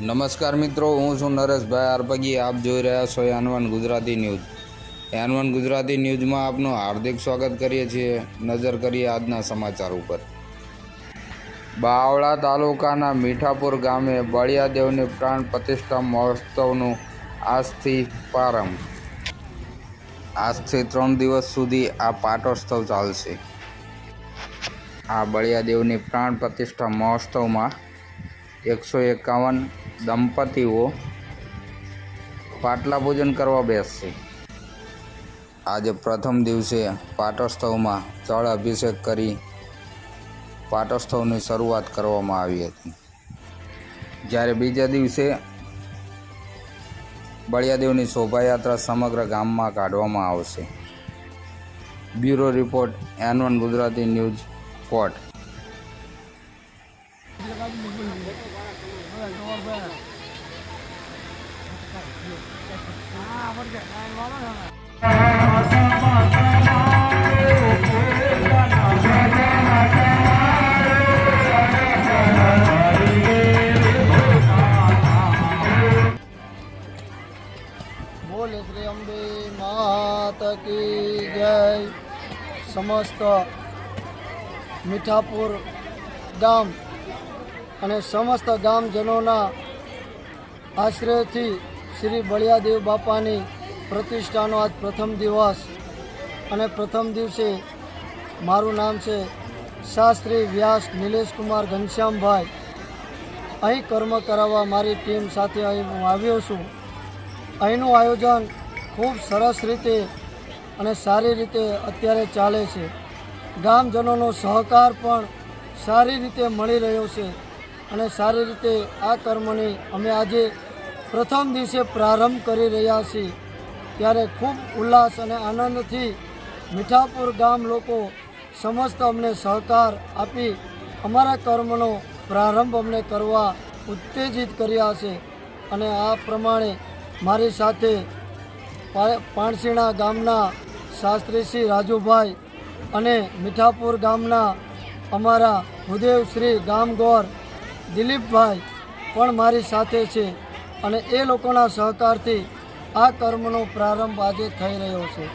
નમસ્કાર મિત્રો, હું છું નરેશભાઈ આરપગી. આપ જોઈ રહ્યા છો યાનવન ગુજરાતી ન્યૂઝ. યાનવન ગુજરાતી ન્યૂઝમાં આપનું હાર્દિક સ્વાગત કરીએ છીએ. નજર કરીએ આજના સમાચાર ઉપર. બાવળા તાલુકાના મીઠાપુર ગામે બળિયાદેવની પ્રાણ પ્રતિષ્ઠા મહોત્સવનું આજથી પ્રારંભ. આજથી ત્રણ દિવસ સુધી આ પાટોત્સવ ચાલશે. આ બળિયાદેવની પ્રાણ પ્રતિષ્ઠા મહોત્સવમાં એકસો એકાવન દંપતીઓ પાટલા પૂજન કરવા બેસશે. આજે પ્રથમ દિવસે પાટોત્સવમાં જળ અભિષેક કરી પાટોત્સવની શરૂઆત કરવામાં આવી હતી. જ્યારે બીજા દિવસે બળિયાદેવની શોભાયાત્રા સમગ્ર ગામમાં કાઢવામાં આવશે. Bureau report N one Gujarati news કોટ બોલે શ્રી અંબે માત કી જય સમસ્ત મીઠાપુર ગામ અને સમસ્ત ગામજનોના આશ્રયથી શ્રી બળિયાદેવ બાપાની પ્રતિષ્ઠાનો આજ પ્રથમ દિવસ અને પ્રથમ દિવસે મારું નામ છે શાસ્ત્રી વ્યાસ નિલેશકુમાર ઘનશ્યામભાઈ. અહીં કર્મ કરાવવા મારી ટીમ સાથે અહીં હું આવ્યો છું. અહીંનું આયોજન ખૂબ સરસ રીતે અને સારી રીતે અત્યારે ચાલે છે. ગામજનોનો સહકાર પણ સારી રીતે મળી રહ્યો છે. અને સારી રીતે આ કર્મની અમે આજે પ્રથમ દિવસે પ્રારંભ કરી રહ્યા છીએ. ત્યારે ખૂબ ઉલ્લાસ અને આનંદથી મીઠાપુર ગામ લોકો સમસ્ત અમને સહકાર આપી અમારા કર્મનો પ્રારંભ અમને કરવા ઉત્તેજિત કર્યા છે. અને આ પ્રમાણે મારી સાથે પાણસીણા ગામના શાસ્ત્રી શ્રી રાજુભાઈ અને મીઠાપુર ગામના અમારા ભૂદેવ શ્રી ગામગોર દિલીપભાઈ પણ મારી સાથે છે અને એ લોકોના સહકારથી આ કર્મનો પ્રારંભ આજે થઈ રહ્યો છે.